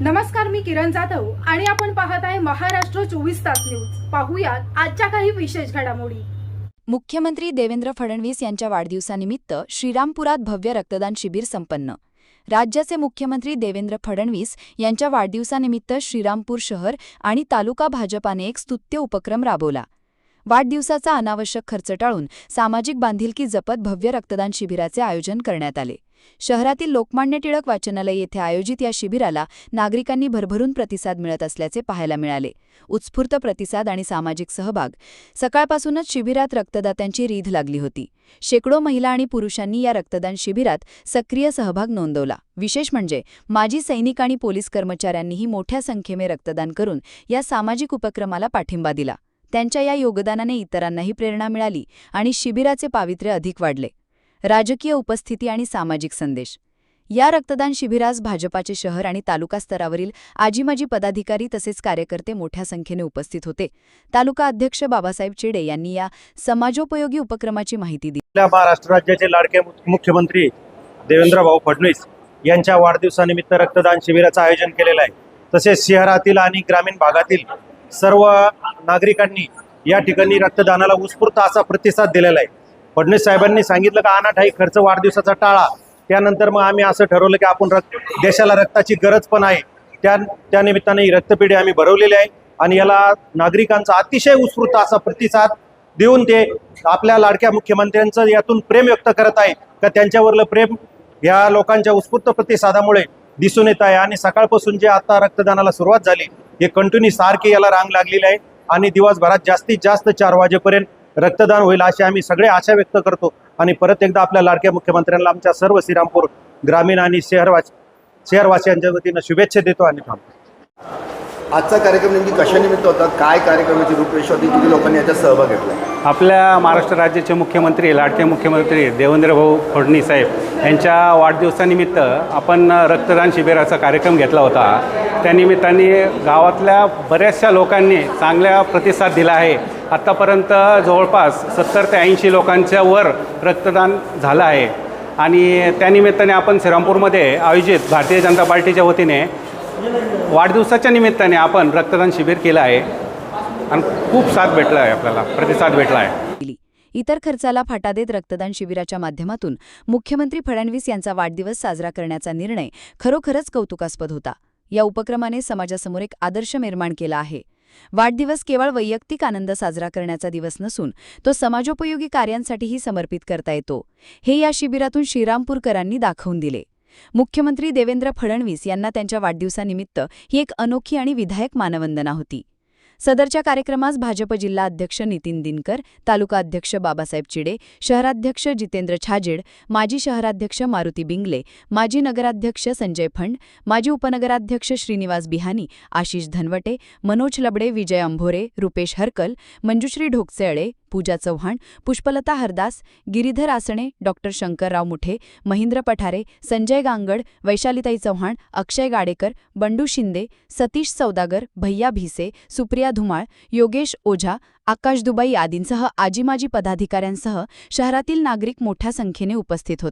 नमस्कार मी किरण जाधव आणि आपण पाहत आहे महाराष्ट्र चोवीस तास न्यूज. पाहूयात आजच्या काही विशेष घडामोडी. मुख्यमंत्री देवेंद्र फडणवीस यांच्या वाढदिवसानिमित्त श्रीरामपुरात भव्य रक्तदान शिबिर संपन्न. राज्याचे मुख्यमंत्री देवेंद्र फडणवीस यांच्या वाढदिवसानिमित्त श्रीरामपूर शहर आणि तालुका भाजपाने एक स्तुत्य उपक्रम राबवला. वाढदिवसाचा अनावश्यक खर्च टाळून सामाजिक बांधिलकी जपत भव्य रक्तदान शिबिराचे आयोजन करण्यात आले. शहरातील लोकमान्य टिळक वाचनालय येथे आयोजित या शिबिराला नागरिकांनी भरभरून प्रतिसाद मिळत असल्याचे पाहायला मिळाले. उत्स्फूर्त प्रतिसाद आणि सामाजिक सहभाग. सकाळपासूनच शिबिरात रक्तदात्यांची रीध लागली होती. शेकडो महिला आणि पुरुषांनी या रक्तदान शिबिरात सक्रिय सहभाग नोंदवला. विशेष म्हणजे माजी सैनिक आणि पोलीस कर्मचाऱ्यांनीही मोठ्या संख्येने रक्तदान करून या सामाजिक उपक्रमाला पाठिंबा दिला. त्यांच्या या योगदानाने इतरांनाही प्रेरणा मिळाली आणि शिबिराचे पावित्र्य अधिक वाढले. राजकीय उपस्थिती आणि सामाजिक संदेश. या रक्तदान शिबिरास भाजपाचे शहर आणि तालुका स्तरावरील आजीमाजी पदाधिकारी तसेच कार्यकर्ते मोठ्या संख्येने उपस्थित होते. तालुका अध्यक्ष बाबासाहेब चिडे यांनी या समाजोपयोगी उपक्रमाची माहिती दिली. महाराष्ट्र राज्याचे लाडके मुख्यमंत्री देवेंद्रभाऊ फडणवीस यांच्या वाढदिवसानिमित्त रक्तदान शिबिराचं आयोजन केलेलं आहे. तसेच शहरातील आणि ग्रामीण भागातील सर्व नागरिकांनी या ठिकाणी रक्तदानाला उत्स्फूर्त असा प्रतिसाद दिलेला आहे. फडणवीस साहेबांनी सांगितलं का अनाठाई खर्च वाढदिवसाचा टाळा. त्यानंतर मग आम्ही असं ठरवलं की आपण रक्त देशाला रक्ताची गरज पण आहे. त्या त्या निमित्ताने ही रक्तपेढी आम्ही भरवलेली आहे आणि याला नागरिकांचा अतिशय उत्स्फूर्त असा प्रतिसाद देऊन ते आपल्या लाडक्या मुख्यमंत्र्यांचं यातून प्रेम व्यक्त करत आहे का त्यांच्यावरलं प्रेम या लोकांच्या उत्स्फूर्त प्रतिसादामुळे दिसून येत आहे. आणि सकाळपासून जे आता रक्तदानाला सुरुवात झाली हे कंटिन्यू सारखी याला रांग लागलेली आहे. आणि दिवसभरात जास्तीत जास्त चार वाजेपर्यंत रक्तदान होईल अशी आम्ही सगळे आशा व्यक्त करतो. आणि परत एकदा आपल्या लाडक्या मुख्यमंत्र्यांना आमच्या सर्व श्रीरामपूर ग्रामीण आणि शहरवास शहरवासियांच्या वतीनं शुभेच्छा देतो आणि थांबतो. आजचा कार्यक्रम नेमकी कशानिमित्त होता? काय कार्यक्रमाची रूपरेषा होती? किती लोकांनी याच्यात सहभाग घेतला? आपल्या महाराष्ट्र राज्याचे मुख्यमंत्री लाडके मुख्यमंत्री देवेंद्रभाऊ फडणीस साहेब यांच्या वाढदिवसानिमित्त आपण रक्तदान शिबिराचा कार्यक्रम घेतला होता. त्यानिमित्ताने गावातल्या बऱ्याचशा लोकांनी चांगला प्रतिसाद दिला आहे. आत्तापर्यंत जवळपास सत्तर ते ऐंशी लोकांच्या वर रक्तदान झालं आहे. आणि त्यानिमित्ताने आपण श्रीरामपूरमध्ये आयोजित भारतीय जनता पार्टीच्या वतीने वाढदिवसाच्या निमित्ताने आपण रक्तदान शिबिर केलं आहे. आणि खूप साथ भेटला आहे आपल्याला प्रतिसाद भेटला आहे. इतर खर्चाला फाटा देत रक्तदान शिबिराच्या माध्यमातून मुख्यमंत्री फडणवीस यांचा वाढदिवस साजरा करण्याचा निर्णय खरोखरच कौतुकास्पद होता. या उपक्रमाने समाजासमोर एक आदर्श निर्माण केला आहे. वाढदिवस केवळ वैयक्तिक आनंद साजरा करण्याचा दिवस नसून तो समाजोपयोगी कार्यांसाठीही समर्पित करता येतो. हे या शिबिरातून श्रीरामपूरकरांनी दाखवून दिले. मुख्यमंत्री देवेंद्र फडणवीस यांना त्यांच्या वाढदिवसानिमित्त ही एक अनोखी आणि विधायक मानवंदना होती. सदरच्या कार्यक्रमास भाजप जिल्हा अध्यक्ष नितीन दिनकर तालुका अध्यक्ष बाबासाहेब चिडे शहराध्यक्ष जितेंद्र छाजेड माजी शहराध्यक्ष मारुती बिंगले माजी नगराध्यक्ष संजय फंड माजी उपनगराध्यक्ष श्रीनिवास बिहानी आशिष धनवटे मनोज लबडे विजय अंभोरे रुपेश हरकल मंजुश्री ढोकसेळे पूजा चव्हाण पुष्पलता हरदास गिरीधर आसणे डॉक्टर शंकरराव मुठे महेंद्र पठारे संजय गांगड वैशालीताई चव्हाण अक्षय गाडेकर बंडू शिंदे सतीश सौदागर भैया भिसे सुप्रिया धुमाळ योगेश ओझा आकाश दुबाई आदींसह आजीमाजी पदाधिकाऱ्यांसह शहरातील नागरिक मोठ्या संख्येने उपस्थित होते.